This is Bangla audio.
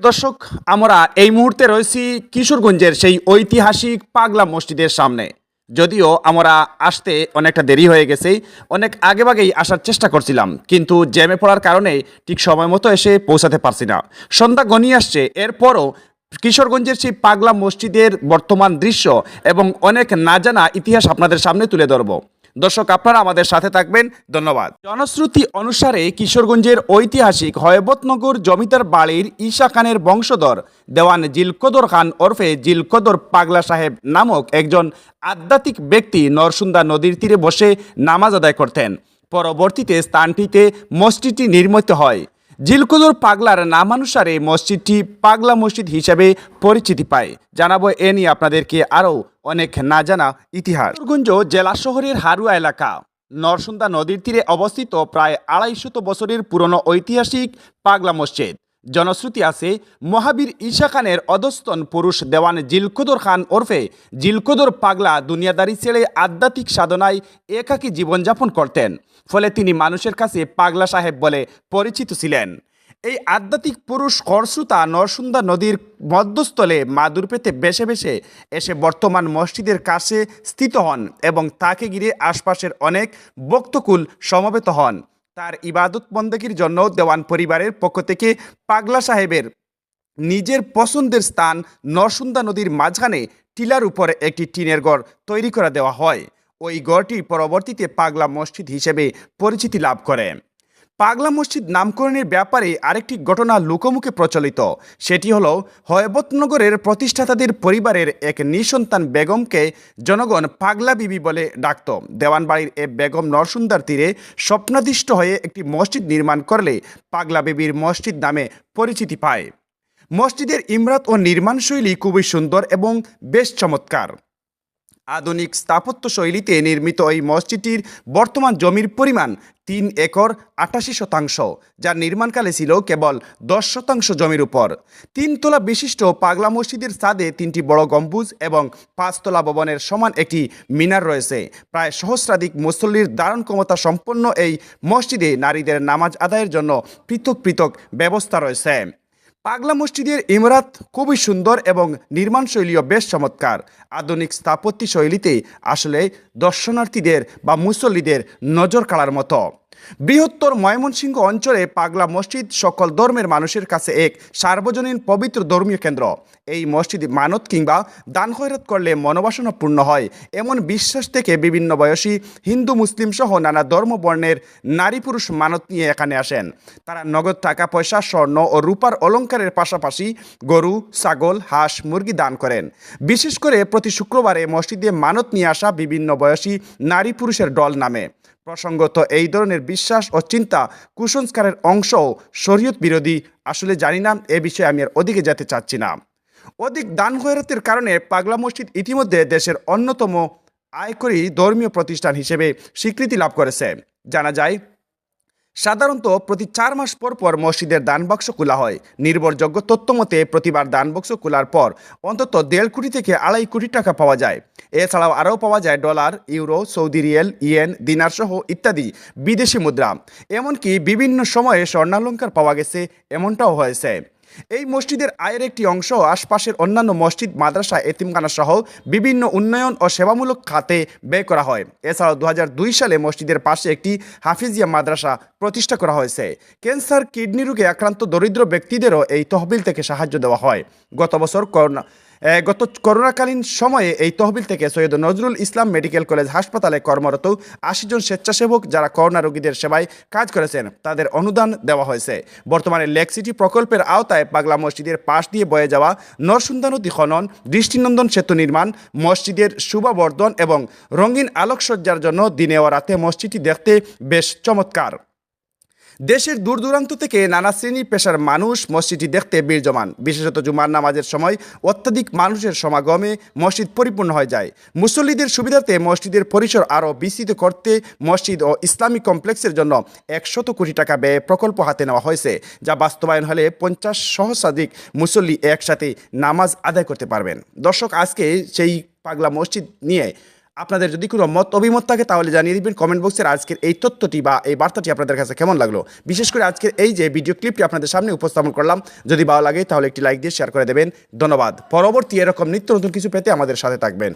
দর্শক, আমরা এই মুহূর্তে রয়েছি কিশোরগঞ্জের সেই ঐতিহাসিক পাগলা মসজিদের সামনে। যদিও আমরা আসতে অনেকটা দেরি হয়ে গেছে, অনেক আগেভাগেই আসার চেষ্টা করছিলাম, কিন্তু জ্যামে পড়ার কারণে ঠিক সময় মতো এসে পৌঁছাতে পারছি না। সন্ধ্যা গনিয়ে আসছে, এরপরও কিশোরগঞ্জের সেই পাগলা মসজিদের বর্তমান দৃশ্য এবং অনেক না জানা ইতিহাস আপনাদের সামনে তুলে ধরব। দর্শক, আপনারা আমাদের সাথে থাকবেন। ধন্যবাদ। জনশ্রুতি অনুসারে কিশোরগঞ্জের ঐতিহাসিক হয়বতনগর জমিদার বাড়ির ঈশা খানের বংশধর দেওয়ান জিলকদর খান ওরফে জিলকদর পাগলা সাহেব নামক একজন আধ্যাত্মিক ব্যক্তি নরসুন্দা নদীর তীরে বসে নামাজ আদায় করতেন। পরবর্তীতে স্থানটিতে মসজিদটি নির্মিত হয়। জিলকুদুর পাগলার নামানুসারে মসজিদটি পাগলা মসজিদ হিসাবে পরিচিতি পায়। জানাব এ নিয়ে আপনাদেরকে আরও অনেক না জানা ইতিহাস। গুঞ্জ জেলা শহরের হারুয়া এলাকা। নরসুন্দা নদীর তীরে অবস্থিত প্রায় আড়াইশত বছরের পুরনো ঐতিহাসিক পাগলা মসজিদ। জনশ্রুতি আছে, মহাবীর ঈশা খানের অধস্তন পুরুষ দেওয়ান জিলকুদর খান ওরফে জিলকুদর পাগলা দুনিয়াদারি ছেড়ে আধ্যাত্মিক সাধনায় একাকী জীবনযাপন করতেন, ফলে তিনি মানুষের কাছে পাগলা সাহেব বলে পরিচিত ছিলেন। এই আধ্যাত্মিক পুরুষ করশ্রুতা নরসুন্দা নদীর মধ্যস্থলে মাদুর পেতে বেশে বেশে এসে বর্তমান মসজিদের কাছে স্থিত হন এবং তাকে ঘিরে আশপাশের অনেক বক্তকুল সমবেত হন। তার ইবাদত বন্দেকির জন্য দেওয়ান পরিবারের পক্ষ থেকে পাগলা সাহেবের নিজের পছন্দের স্থান নরসুন্দা নদীর মাঝখানে টিলার উপরে একটি টিনের গড় তৈরি করে দেওয়া হয়। ওই গড়টি পরবর্তীতে পাগলা মসজিদ হিসেবে পরিচিতি লাভ করে। পাগলা মসজিদ নামকরণের ব্যাপারে আরেকটি ঘটনা লোকমুখে প্রচলিত। সেটি হল, হয়বতনগরের প্রতিষ্ঠাতাদের পরিবারের এক নিঃসন্তান বেগমকে জনগণ পাগলা বিবি বলে ডাকত। দেওয়ানবাড়ির এ বেগম নরসুন্দার তীরে স্বপ্নাদিষ্ট হয়ে একটি মসজিদ নির্মাণ করলে পাগলা বিবির মসজিদ নামে পরিচিতি পায়। মসজিদের ইমরাত ও নির্মাণশৈলী খুবই সুন্দর এবং বেশ চমৎকার। আধুনিক স্থাপত্য শৈলীতে নির্মিত এই মসজিদটির বর্তমান জমির পরিমাণ তিন একর আটাশি শতাংশ যার নির্মাণকালে ছিল কেবল দশ শতাংশ জমির উপর। তিনতলা বিশিষ্ট পাগলা মসজিদের ছাদে তিনটি বড় গম্বুজ এবং পাঁচতলা ভবনের সমান একটি মিনার রয়েছে। প্রায় সহস্রাধিক মুসল্লির ধারণ ক্ষমতা সম্পন্ন এই মসজিদে নারীদের নামাজ আদায়ের জন্য পৃথক পৃথক ব্যবস্থা রয়েছে। পাগলা মসজিদের ইমরাত খুবই সুন্দর এবং নির্মাণ শৈলীও বেশ চমৎকার। আধুনিক স্থাপত্য শৈলীতে আসলে দর্শনার্থীদের বা মুসল্লিদের নজর কাড়ার মতো। বৃহত্তর ময়মনসিংহ অঞ্চলে পাগলা মসজিদ সকল ধর্মের মানুষের কাছে এক সার্বজনীন পবিত্র ধর্মীয় কেন্দ্র। এই মসজিদ মানত কিংবা দান খয়রাত করলে মনোবাসনা পূর্ণ হয়। এমন বিশ্বাস থেকে বিভিন্ন বয়সী হিন্দু, মুসলিম সহ নানা ধর্ম বর্ণের নারী পুরুষ মানত নিয়ে এখানে আসেন। তারা নগদ টাকা, পয়সা, স্বর্ণ ও রূপার অলংকারের পাশাপাশি গরু, ছাগল, হাঁস, মুরগি দান করেন। বিশেষ করে প্রতি শুক্রবারে মসজিদে মানত নিয়ে আসা বিভিন্ন বয়সী নারী পুরুষের দল নামে। প্রসঙ্গত, এই ধরনের বিশ্বাস ও চিন্তা কুসংস্কারের অংশও শরীয়ত বিরোধী। আসলে জানি না, এ বিষয়ে আমি আর ওদিকে যেতে চাচ্ছি না। অধিক দান খয়রাতের কারণে পাগলা মসজিদ ইতিমধ্যে দেশের অন্যতম আয়করী ধর্মীয় প্রতিষ্ঠান হিসেবে স্বীকৃতি লাভ করেছে। জানা যায় সাধারণত প্রতি চার মাস পর পর মসজিদের দানবাক্স খোলা হয়। নির্ভরযোগ্য তথ্য মতে প্রতিবার দানবাক্স খোলার পর অন্তত দেড় কোটি থেকে আড়াই কোটি টাকা পাওয়া যায়। এছাড়াও আরও পাওয়া যায় dollar, euro, Saudi riyal, yen, dinar সহ ইত্যাদি বিদেশি মুদ্রা। এমনকি বিভিন্ন সময়ে স্বর্ণালঙ্কার পাওয়া গেছে, এমনটাও হয়েছে। এই মসজিদের আয়ের একটি অংশ আশপাশের অন্যান্য মসজিদ, মাদ্রাসা এতিমখানা সহ বিভিন্ন উন্নয়ন ও সেবামূলক খাতে ব্যয় করা হয়। এছাড়াও দু হাজার দুই সালে মসজিদের পাশে একটি হাফিজিয়া মাদ্রাসা প্রতিষ্ঠা করা হয়েছে। ক্যান্সার, কিডনি রোগে আক্রান্ত দরিদ্র ব্যক্তিদেরও এই তহবিল থেকে সাহায্য দেওয়া হয়। গত বছর করোনা গত করোনাকালীন সময়ে এই তহবিল থেকে সৈয়দ নজরুল ইসলাম মেডিকেল কলেজ হাসপাতালে কর্মরত আশি জন স্বেচ্ছাসেবক যারা করোনা রোগীদের সেবায় কাজ করেছেন, তাদের অনুদান দেওয়া হয়েছে। বর্তমানে লেক সিটি প্রকল্পের আওতায় পাগলা মসজিদের পাশ দিয়ে বয়ে যাওয়া নরসুন্দা নদী খনন, দৃষ্টিনন্দন সেতু নির্মাণ, মসজিদের শুভাবর্ধন এবং রঙিন আলোকসজ্জার জন্য দিনে ও রাতে মসজিদটি দেখতে বেশ চমৎকার। দেশের দূর দূরান্ত থেকে নানা শ্রেণি পেশার মানুষ মসজিদটি দেখতে ভিড় জমান বিশেষত জুমার নামাজের সময় অত্যাধিক মানুষের সমাগমে মসজিদ পরিপূর্ণ হয়ে যায়। মুসল্লিদের সুবিধাতে মসজিদের পরিসর আরও বিস্তৃত করতে মসজিদ ও ইসলামিক কমপ্লেক্সের জন্য একশত কোটি টাকা ব্যয়ে প্রকল্প হাতে নেওয়া হয়েছে, যা বাস্তবায়ন হলে পঞ্চাশ সহস্রাধিক মুসল্লি একসাথে নামাজ আদায় করতে পারবেন। দর্শক, আজকে সেই পাগলা মসজিদ নিয়ে আপনাদের যদি কোনো মত, অভিমত থাকে, তাহলে জানিয়ে দিবেন কমেন্ট বক্সের আজকের এই তথ্যটি বা এই বার্তাটি আপনাদের কাছে কেমন লাগল। বিশেষ করে আজকের এই যে ভিডিও ক্লিপটি আপনাদের সামনে উপস্থাপন করলাম, যদি ভালো লাগে তাহলে একটি লাইক দিয়ে শেয়ার করে দেবেন। ধন্যবাদ। পরবর্তী এরকম নিত্য নতুন কিছু পেতে আমাদের সাথে থাকবেন।